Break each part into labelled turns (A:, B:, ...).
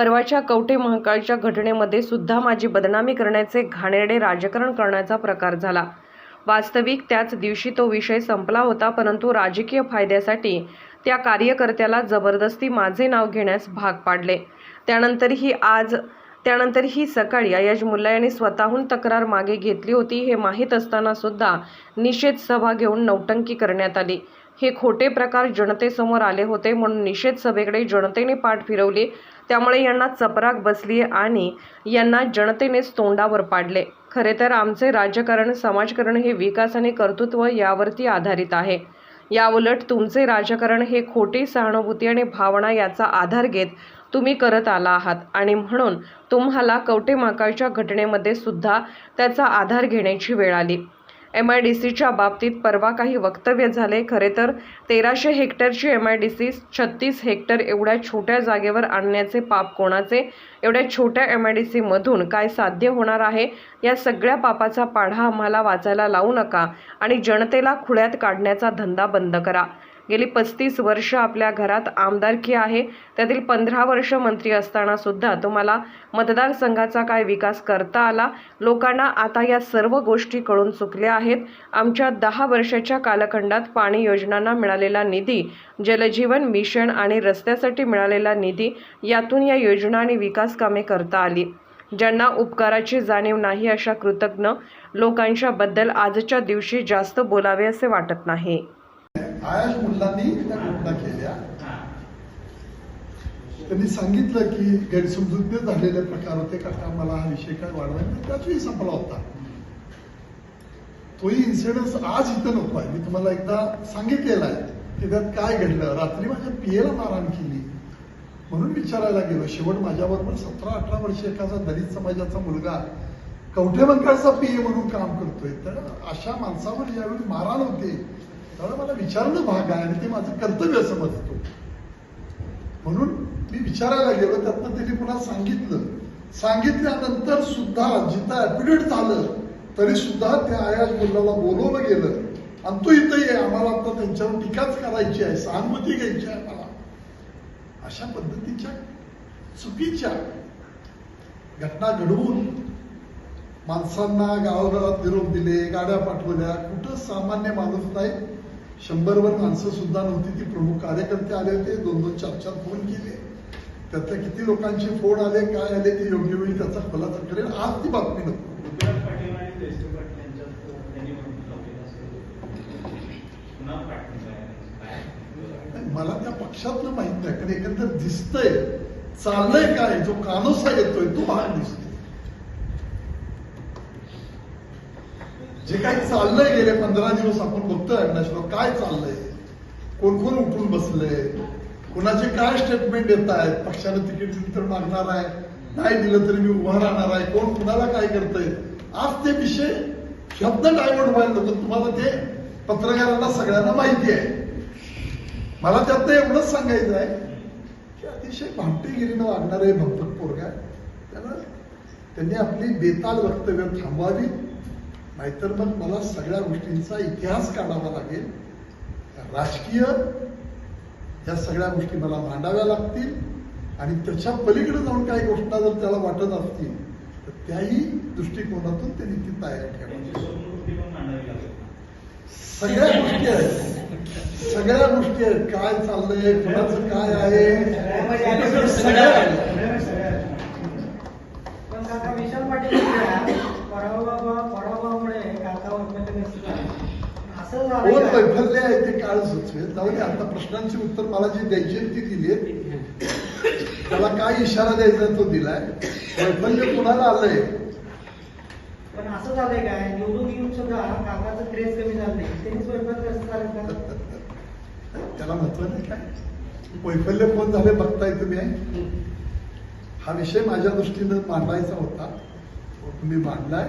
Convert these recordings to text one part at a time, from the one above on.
A: परवाच्या कवठे महाकाळच्या घटनेमध्ये सुद्धा माझी बदनामी करण्याचे घाणेरडे राजकारण करण्याचा प्रकार झाला. वास्तविक त्याच दिवशी तो विषय संपला होता परंतु राजकीय फायद्यासाठी त्या कार्यकर्त्याला जबरदस्ती माझे नाव घेण्यास भाग पाडले. त्यानंतरही आज त्यानंतरही सकाळी अयाज मुल्ला यांनी स्वतःहून तक्रार मागे घेतली होती हे माहीत असताना सुद्धा निषेध सभा घेऊन नौटंकी करण्यात आली. हे खोटे प्रकार जनतेसमोर आले होते म्हणून निषेध सभेकडे जनतेने पाठ फिरवली. त्यामुळे यांना चपराक बसली आणि यांना जनतेनेच तोंडावर पाडले. खरे तर आमचे राजकारण समाजकारण हे विकास आणि कर्तृत्व यावरती आधारित आहे. याउलट तुमचे राजकारण हे खोटी सहानुभूती आणि भावना याचा आधार घेत तुम्ही करत आला आहात. आणि म्हणून तुम्हाला कवटेमाकाळच्या घटनेमध्ये सुद्धा त्याचा आधार घेण्याची वेळ आली. एम आय डी सीच्या बाबतीत परवा काही वक्तव्य झाले. खरे तर तेराशे हेक्टरची एम आय डी सी छत्तीस हेक्टर एवढ्या छोट्या जागेवर आणण्याचे पाप कोणाचे? एवढ्या छोट्या एम आय डी सीमधून काय साध्य होणार आहे? या सगळ्या पापाचा पाढा आम्हाला वाचायला लावू नका आणि जनतेला खुळ्यात काढण्याचा धंदा बंद करा. गेली पस्तीस वर्ष आपल्या घरात आमदारकी आहे. त्यातील पंधरा वर्ष मंत्री असताना सुद्धा तुम्हाला मतदारसंघाचा काय विकास करता आला? लोकांना आता या सर्व गोष्टी कळून चुकल्या आहेत. आमच्या दहा वर्षाच्या कालखंडात पाणी योजनांना मिळालेला निधी जलजीवन मिशन आणि रस्त्यासाठी मिळालेला निधी यातून या योजना आणि विकास कामे करता आली. ज्यांना उपकाराची जाणीव नाही अशा कृतज्ञ लोकांच्याबद्दल आजच्या दिवशी जास्त बोलावे असे वाटत नाही.
B: आयाश मुलांनी त्या घटना केल्या. त्यांनी सांगितलं की गैरसमजुतीने झालेले प्रकार होते कारण मला हा विषय काय वाढवायला त्याच वेळी संपला होता. तोही इन्सिडन्स आज इथं नको आहे. मी तुम्हाला एकदा सांगितलेला आहे की त्यात काय घडलं. रात्री माझ्या पियेला मारहाण केली. म्हणून विचारायला गेलो. शेवट माझ्याबरोबर सतरा अठरा वर्ष एखादा दलित समाजाचा मुलगा कवठे पीए म्हणून काम करतोय. तर अशा माणसावर ज्यावेळी मारहाण होते. त्यावेळेला मला विचारणं भाग आहे आणि ते माझं कर्तव्य समजतो. म्हणून मी विचारायला गेलो त्यातनं त्यांनी पुन्हा सांगितलं. सांगितल्यानंतर सुद्धा जिथं ऍपिडेट झालं तरी सुद्धा त्या आयाज मुलाला बोलवलं गेलं. आणि तो इथं ये आम्हाला आता त्यांच्यावर टीकाच करायची आहे सहानुभूती घ्यायची आहे मला अशा पद्धतीच्या चुकीच्या घटना घडवून माणसांना गावागावात निरोप दिले गाड्या पाठवल्या. कुठं सामान्य माणूस नाही शंभरवर माणसं सुद्धा नव्हती ती प्रमुख कार्यकर्ते आले होते. दोन दोन चार चार फोन केले. त्यातल्या किती लोकांचे फोन आले काय आले ते योग्य वेळी त्याचा खुलासा करेल. आज ती बातमी नको? मला त्या पक्षातलं माहीत नाही कारण एकंदर दिसतंय चाललंय काय जो कानोसा येतोय तो भाग दिसतोय. जे काही चाललंय गेले पंधरा दिवस आपण बघतोय अविनाशराव काय चाललंय? कोण कोण उठून बसलंय कोणाचे काय स्टेटमेंट येत आहेत? पक्षाने तिकीट तर मागणार आहे. नाही दिलं तरी मी उभा राहणार आहे. कोण कुणाला काय करतंय? आज ते विषय शब्द डायवर्ट व्हायला नको. तुम्हाला ते पत्रकारांना सगळ्यांना माहिती आहे. मला त्यात एवढंच सांगायचं आहे की अतिशय भामटेगिरीनं वागणारे भक्तक पोरगा त्याला त्यांनी आपली बेताल वक्तव्य थांबवावी. नाहीतर मग मला सगळ्या गोष्टींचा इतिहास काढावा लागेल. राजकीय या सगळ्या गोष्टी मला मांडाव्या लागतील. आणि त्याच्या पलीकडे जाऊन काही घोषणा जर त्याला वाटत असतील तर त्याही दृष्टिकोनातून त्यांनी ती तयार
C: ठेवा.
B: सगळ्या गोष्टी आहेत. सगळ्या गोष्टी आहेत. काय चाललंय? कुणाच काय आहे? सगळ्या वैफल्य आहे ते काळ सुचवेल. दे आता प्रश्नांची उत्तर मला जी द्यायची ती दिली त्याला काय इशारा द्यायचा तो दिलाय. वैफल्य कुणाला आलंय?
D: पण असं झालंय काय? निवडून येऊन सुद्धा क्रेज कमी झालं नाही. त्यांनी स्वयंपाक कसं चालेल का?
B: त्याला महत्त्व नाही काय? वैफल्य कोण झाले बघताय तुम्ही हा विषय माझ्या दृष्टीनं मांडायचा होता. तुम्ही मांडलाय.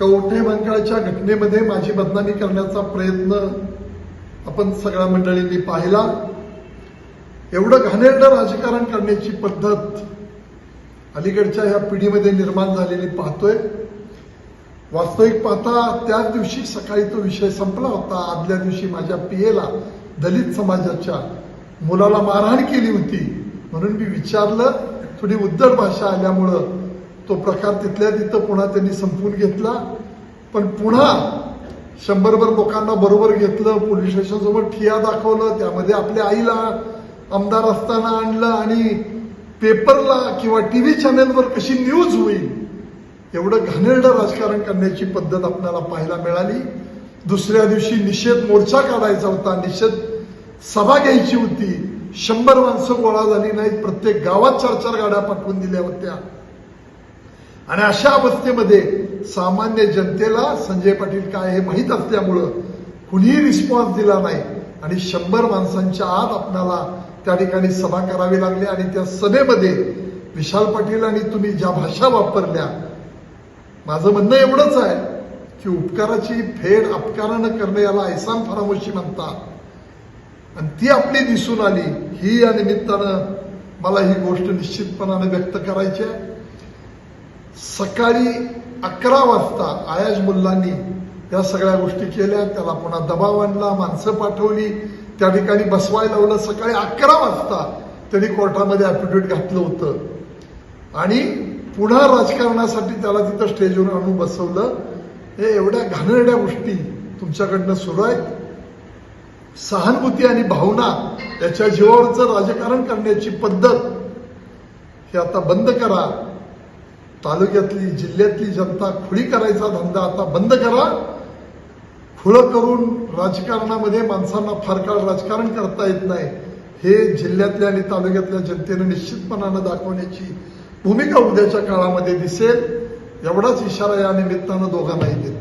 B: कवठे मंकाळच्या घटनेमध्ये माझी बदनामी करण्याचा प्रयत्न आपण सगळ्या मंडळींनी पाहिला. एवढं घाणेरडं राजकारण करण्याची पद्धत अलीकडच्या ह्या पिढीमध्ये निर्माण झालेली पाहतोय. वास्तविक पाहता त्याच दिवशी सकाळी तो विषय संपला होता. आदल्या दिवशी माझ्या पियेला दलित समाजाच्या मुलाला मारहाण केली होती. म्हणून मी विचारलं थोडी उद्धट भाषा आल्यामुळं तो प्रकार तिथल्या तिथं पुन्हा त्यांनी संपवून घेतला. पण पुन्हा शंभरभर लोकांना बरोबर घेतलं पोलीस स्टेशनसोबत ठिया दाखवलं त्यामध्ये आपल्या आईला आमदार असताना आणलं आणि पेपरला किंवा टी व्ही चॅनेलवर कशी न्यूज होईल एवढं घाणेरडं राजकारण करण्याची पद्धत आपल्याला पाहायला मिळाली. दुसऱ्या दिवशी निषेध मोर्चा काढायचा होता निषेध सभा घ्यायची होती. शंभर माणसं गोळा झाली नाहीत प्रत्येक गावात चार चार गाड्या पाठवून दिल्या होत्या. आणि अशा अवस्थेमध्ये सामान्य जनतेला संजय पाटील काय हे माहीत असल्यामुळं कुणीही रिस्पॉन्स दिला नाही. आणि शंभर माणसांच्या आत आपणाला त्या ठिकाणी सभा करावी लागली आणि त्या सभेमध्ये विशाल पाटील आणि तुम्ही ज्या भाषा वापरल्या माझं म्हणणं एवढंच आहे की उपकाराची फेड अपकारानं करणं याला ऐसान फरामोशी म्हणतात. आणि ती आपली दिसून आली. ही या निमित्तानं मला ही गोष्ट निश्चितपणाने व्यक्त करायची आहे. सकाळी अकरा वाजता आयाज मुल्लांनी या सगळ्या गोष्टी केल्या. त्याला पुन्हा दबाव आणला माणसं पाठवली. त्या ठिकाणी बसवायला लावलं. सकाळी अकरा वाजता त्यांनी कोर्टामध्ये ॲफिडेव्हिट घातलं होतं. आणि पुन्हा राजकारणासाठी त्याला तिथं स्टेजवर आणून बसवलं. हे एवढ्या घाणेरड्या गोष्टी तुमच्याकडनं सुरू आहेत. सहानुभूती आणि भावना याच्या जीवावरचं राजकारण करण्याची पद्धत हे आता बंद करा. तालुक्यातली जिल्ह्यातली जनता खुळी करायचा धंदा आता बंद करा. खुळं करून राजकारणामध्ये माणसांना फार काळ राजकारण करता येत नाही. हे जिल्ह्यातल्या आणि तालुक्यातल्या जनतेनं निश्चितपणानं दाखवण्याची भूमिका उद्याच्या काळामध्ये दिसेल. एवढाच इशारा या निमित्तानं दोघांनाही दिला